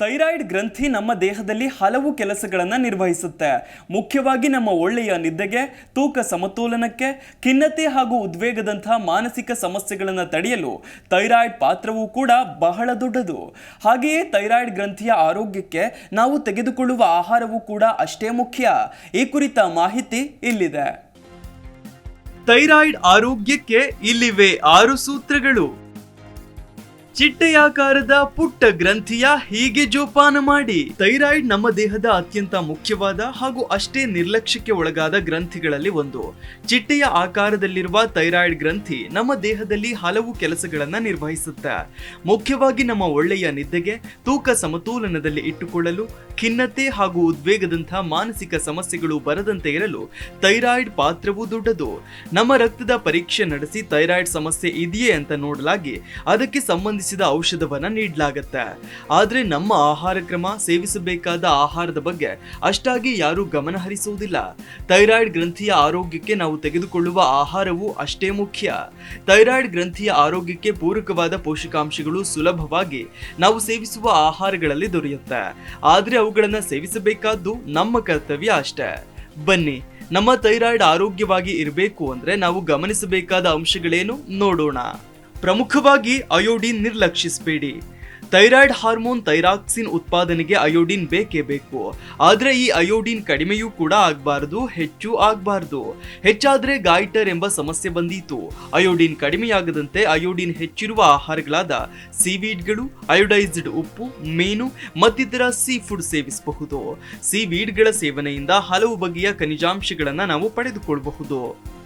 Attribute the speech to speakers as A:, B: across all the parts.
A: Thyroid ಗ್ರಂಥಿ ನಮ್ಮ ದೇಹದಲ್ಲಿ ಹಲವು ಕೆಲಸಗಳನ್ನು ನಿರ್ವಹಿಸುತ್ತೆ. ಮುಖ್ಯವಾಗಿ ನಮ್ಮ ಒಳ್ಳೆಯ ನಿದ್ದೆಗೆ, ತೂಕ ಸಮತೋಲನಕ್ಕೆ, ಖಿನ್ನತೆ ಹಾಗೂ ಉದ್ವೇಗದಂತಹ ಮಾನಸಿಕ ಸಮಸ್ಯೆಗಳನ್ನು ತಡೆಯಲು ಥೈರಾಯ್ಡ್ ಪಾತ್ರವೂ ಕೂಡ ಬಹಳ ದೊಡ್ಡದು. ಹಾಗೆಯೇ ಥೈರಾಯ್ಡ್ ಗ್ರಂಥಿಯ ಆರೋಗ್ಯಕ್ಕೆ ನಾವು ತೆಗೆದುಕೊಳ್ಳುವ ಆಹಾರವೂ ಕೂಡ ಅಷ್ಟೇ ಮುಖ್ಯ. ಈ ಕುರಿತ ಮಾಹಿತಿ ಇಲ್ಲಿದೆ. ಥೈರಾಯ್ಡ್ ಆರೋಗ್ಯಕ್ಕೆ ಇಲ್ಲಿವೆ ಆರು ಸೂತ್ರಗಳು. ಚಿಟ್ಟೆಯಾಕಾರದ ಪುಟ್ಟ ಗ್ರಂಥಿಯ ಹೀಗೆ ಜೋಪಾನ ಮಾಡಿ, ಥೈರಾಯ್ಡ್ ನಮ್ಮ ದೇಹದ ಅತ್ಯಂತ ಮುಖ್ಯವಾದ ಹಾಗೂ ಅಷ್ಟೇ ನಿರ್ಲಕ್ಷ್ಯಕ್ಕೆ ಒಳಗಾದ ಗ್ರಂಥಿಗಳಲ್ಲಿ ಒಂದು. ಚಿಟ್ಟೆಯ ಆಕಾರದಲ್ಲಿರುವ ಥೈರಾಯ್ಡ್ ಗ್ರಂಥಿ ನಮ್ಮ ದೇಹದಲ್ಲಿ ಹಲವು ಕೆಲಸಗಳನ್ನು ನಿರ್ವಹಿಸುತ್ತೆ. ಮುಖ್ಯವಾಗಿ ನಮ್ಮ ಒಳ್ಳೆಯ ನಿದ್ದೆಗೆ, ತೂಕ ಸಮತೋಲನದಲ್ಲಿ ಇಟ್ಟುಕೊಳ್ಳಲು, ಖಿನ್ನತೆ ಹಾಗೂ ಉದ್ವೇಗದಂತಹ ಮಾನಸಿಕ ಸಮಸ್ಯೆಗಳು ಬರದಂತೆ ಇರಲು ಥೈರಾಯ್ಡ್ ಪಾತ್ರವು ದೊಡ್ಡದು. ನಮ್ಮ ರಕ್ತದ ಪರೀಕ್ಷೆ ನಡೆಸಿ ಥೈರಾಯ್ಡ್ ಸಮಸ್ಯೆ ಇದೆಯೇ ಅಂತ ನೋಡಲಾಗಿ ಅದಕ್ಕೆ ಸಂಬಂಧಿಸಿದ ಔಷಧವನ್ನ ನೀಡಲಾಗತ್ತೆ. ಆದ್ರೆ ನಮ್ಮ ಆಹಾರ ಕ್ರಮ ಸೇವಿಸಬೇಕಾದ ಆಹಾರದ ಬಗ್ಗೆ ಅಷ್ಟಾಗಿ ಯಾರೂ ಗಮನ ಹರಿಸುವುದಿಲ್ಲ. ಥೈರಾಯ್ಡ್ ಗ್ರಂಥಿಯ ಆರೋಗ್ಯಕ್ಕೆ ನಾವು ತೆಗೆದುಕೊಳ್ಳುವ ಆಹಾರವು ಅಷ್ಟೇ ಮುಖ್ಯ. ಥೈರಾಯ್ಡ್ ಗ್ರಂಥಿಯ ಆರೋಗ್ಯಕ್ಕೆ ಪೂರಕವಾದ ಪೋಷಕಾಂಶಗಳು ಸುಲಭವಾಗಿ ನಾವು ಸೇವಿಸುವ ಆಹಾರಗಳಲ್ಲಿ ದೊರೆಯುತ್ತೆ. ಆದ್ರೆ ಅವುಗಳನ್ನು ಸೇವಿಸಬೇಕಾದ್ದು ನಮ್ಮ ಕರ್ತವ್ಯ ಅಷ್ಟೇ. ಬನ್ನಿ, ನಮ್ಮ ಥೈರಾಯ್ಡ್ ಆರೋಗ್ಯವಾಗಿ ಇರಬೇಕು ಅಂದ್ರೆ ನಾವು ಗಮನಿಸಬೇಕಾದ ಅಂಶಗಳೇನು ನೋಡೋಣ. ಪ್ರಮುಖವಾಗಿ ಅಯೋಡಿನ್ ನಿರ್ಲಕ್ಷಿಸಬೇಡಿ. ಥೈರಾಯ್ಡ್ ಹಾರ್ಮೋನ್ ಥೈರಾಕ್ಸಿನ್ ಉತ್ಪಾದನೆಗೆ ಅಯೋಡಿನ್ ಬೇಕೇ ಬೇಕು. ಆದರೆ ಈ ಅಯೋಡಿನ್ ಕಡಿಮೆಯೂ ಕೂಡ ಆಗಬಾರದು, ಹೆಚ್ಚು ಆಗಬಾರದು. ಹೆಚ್ಚಾದರೆ ಗಾಯಿಟರ್ ಎಂಬ ಸಮಸ್ಯೆ ಬಂದೀತು. ಅಯೋಡಿನ್ ಕಡಿಮೆಯಾಗದಂತೆ ಅಯೋಡಿನ್ ಹೆಚ್ಚಿರುವ ಆಹಾರಗಳಾದ ಸೀವೀಡ್ಗಳು, ಅಯೋಡೈಸ್ಡ್ ಉಪ್ಪು, ಮೀನು, ಮತ್ತಿತರ ಸೀ ಫುಡ್ ಸೇವಿಸಬಹುದು. ಸೀವೀಡ್ಗಳ ಸೇವನೆಯಿಂದ ಹಲವು ಬಗೆಯ ಖನಿಜಾಂಶಗಳನ್ನು ನಾವು ಪಡೆದುಕೊಳ್ಳಬಹುದು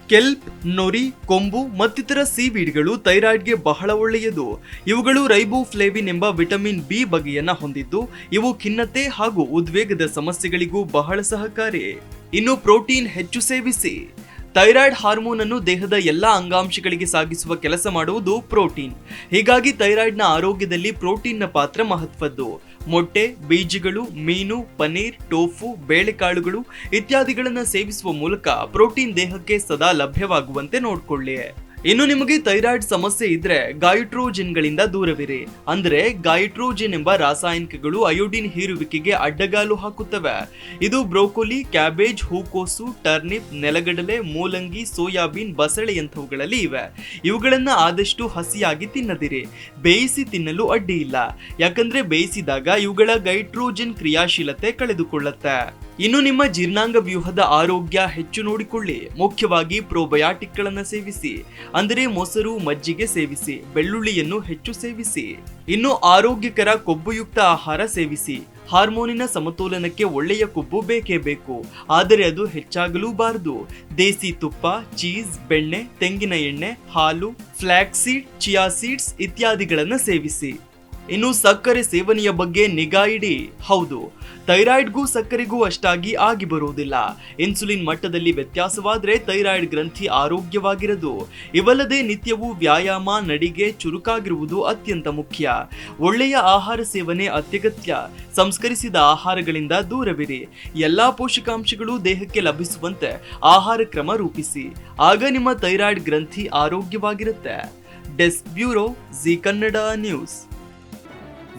A: ಕೆಲ್ಪ್, ನೊರಿ, ಕೊಂಬು ಮತ್ತಿತರ ಸೀವೀಡ್ಗಳು ಥೈರಾಯ್ಡ್ಗೆ ಬಹಳ ಒಳ್ಳೆಯದು. ಇವುಗಳು ರೈಬೋಫ್ಲೇವಿನ್ ಎಂಬ ವಿಟಮಿನ್ ಬಿ ಬಗೆಯನ್ನ ಹೊಂದಿದ್ದು, ಇವು ಖಿನ್ನತೆ ಹಾಗೂ ಉದ್ವೇಗದ ಸಮಸ್ಯೆಗಳಿಗೂ ಬಹಳ ಸಹಕಾರಿ. ಇನ್ನು ಪ್ರೋಟೀನ್ ಹೆಚ್ಚು ಸೇವಿಸಿ. ಥೈರಾಯ್ಡ್ ಹಾರ್ಮೋನ್ ಅನ್ನು ದೇಹದ ಎಲ್ಲ ಅಂಗಾಂಶಗಳಿಗೆ ಸಾಗಿಸುವ ಕೆಲಸ ಮಾಡುವುದು ಪ್ರೋಟೀನ್. ಹೀಗಾಗಿ ಥೈರಾಯ್ಡ್ನ ಆರೋಗ್ಯದಲ್ಲಿ ಪ್ರೋಟೀನ್ನ ಪಾತ್ರ ಮಹತ್ವದ್ದು. ಮೊಟ್ಟೆ, ಬೀಜಗಳು, ಮೀನು ಪನ್ನೀರ್ ಟೋಫು, ಬೇಳೆಕಾಳುಗಳು ಇತ್ಯಾದಿಗಳನ್ನು ಸೇವಿಸುವ ಮೂಲಕ ಪ್ರೋಟೀನ್ ದೇಹಕ್ಕೆ ಸದಾ ಲಭ್ಯವಾಗುವಂತೆ ನೋಡ್ಕೊಳ್ಳಿ. ಇನ್ನು ನಿಮಗೆ ಥೈರಾಯ್ಡ್ ಸಮಸ್ಯೆ ಇದ್ರೆ ಗಾಯಿಟ್ರೋಜಿನ್ಗಳಿಂದ ದೂರವಿರಿ. ಅಂದ್ರೆ ಗಾಯಿಟ್ರೋಜಿನ್ ಎಂಬ ರಾಸಾಯನಿಕಗಳು ಅಯೋಡಿನ್ ಹೀರುವಿಕೆಗೆ ಅಡ್ಡಗಾಲು ಹಾಕುತ್ತವೆ. ಇದು ಬ್ರೋಕೊಲಿ, ಕ್ಯಾಬೇಜ್, ಹೂಕೋಸು, ಟರ್ನಿಪ್, ನೆಲಗಡಲೆ, ಮೂಲಂಗಿ, ಸೋಯಾಬೀನ್ ಬಸಳೆಯಂಥವುಗಳಲ್ಲಿ ಇವೆ. ಇವುಗಳನ್ನ ಆದಷ್ಟು ಹಸಿಯಾಗಿ ತಿನ್ನದಿರಿ. ಬೇಯಿಸಿ ತಿನ್ನಲು ಅಡ್ಡಿ ಇಲ್ಲ ಯಾಕಂದ್ರೆ ಬೇಯಿಸಿದಾಗ ಇವುಗಳ ಗೈಟ್ರೋಜಿನ್ ಕ್ರಿಯಾಶೀಲತೆ ಕಳೆದುಕೊಳ್ಳುತ್ತೆ. ಇನ್ನು ನಿಮ್ಮ ಜೀರ್ಣಾಂಗ ವ್ಯೂಹದ ಆರೋಗ್ಯ ಹೆಚ್ಚು ನೋಡಿಕೊಳ್ಳಿ. ಮುಖ್ಯವಾಗಿ ಪ್ರೋಬಯಾಟಿಕ್ಗಳನ್ನು ಸೇವಿಸಿ. ಅಂದರೆ ಮೊಸರು, ಮಜ್ಜಿಗೆ ಸೇವಿಸಿ. ಬೆಳ್ಳುಳ್ಳಿಯನ್ನು ಹೆಚ್ಚು ಸೇವಿಸಿ. ಇನ್ನು ಆರೋಗ್ಯಕರ ಕೊಬ್ಬುಯುಕ್ತ ಆಹಾರ ಸೇವಿಸಿ. ಹಾರ್ಮೋನಿನ ಸಮತೋಲನಕ್ಕೆ ಒಳ್ಳೆಯ ಕೊಬ್ಬು ಬೇಕೇ ಬೇಕು. ಆದರೆ ಅದು ಹೆಚ್ಚಾಗಲೂಬಾರದು. ದೇಸಿ ತುಪ್ಪ, ಚೀಸ್, ಬೆಣ್ಣೆ, ತೆಂಗಿನ ಎಣ್ಣೆ, ಹಾಲು ಫ್ಲ್ಯಾಕ್ಸೀಡ್ ಚಿಯಾ ಸೀಡ್ಸ್ ಇತ್ಯಾದಿಗಳನ್ನು ಸೇವಿಸಿ. ಇನ್ನು ಸಕ್ಕರೆ ಸೇವನೆಯ ಬಗ್ಗೆ ನಿಗಾ ಇಡಿ. ಹೌದು, ಥೈರಾಯ್ಡ್ಗೂ ಸಕ್ಕರೆಗೂ ಅಷ್ಟಾಗಿ ಆಗಿ ಬರುವುದಿಲ್ಲ. ಇನ್ಸುಲಿನ್ ಮಟ್ಟದಲ್ಲಿ ವ್ಯತ್ಯಾಸವಾದರೆ ಥೈರಾಯ್ಡ್ ಗ್ರಂಥಿ ಆರೋಗ್ಯವಾಗಿರದು. ಇವಲ್ಲದೆ ನಿತ್ಯವೂ ವ್ಯಾಯಾಮ, ನಡಿಗೆ, ಚುರುಕಾಗಿರುವುದು ಅತ್ಯಂತ ಮುಖ್ಯ. ಒಳ್ಳೆಯ ಆಹಾರ ಸೇವನೆ ಅತ್ಯಗತ್ಯ. ಸಂಸ್ಕರಿಸಿದ ಆಹಾರಗಳಿಂದ ದೂರವಿರಿ. ಎಲ್ಲಾ ಪೋಷಕಾಂಶಗಳು ದೇಹಕ್ಕೆ ಲಭಿಸುವಂತೆ ಆಹಾರ ಕ್ರಮ ರೂಪಿಸಿ. ಆಗ ನಿಮ್ಮ ಥೈರಾಯ್ಡ್ ಗ್ರಂಥಿ ಆರೋಗ್ಯವಾಗಿರುತ್ತೆ. Desk bureau Zee Kannada news.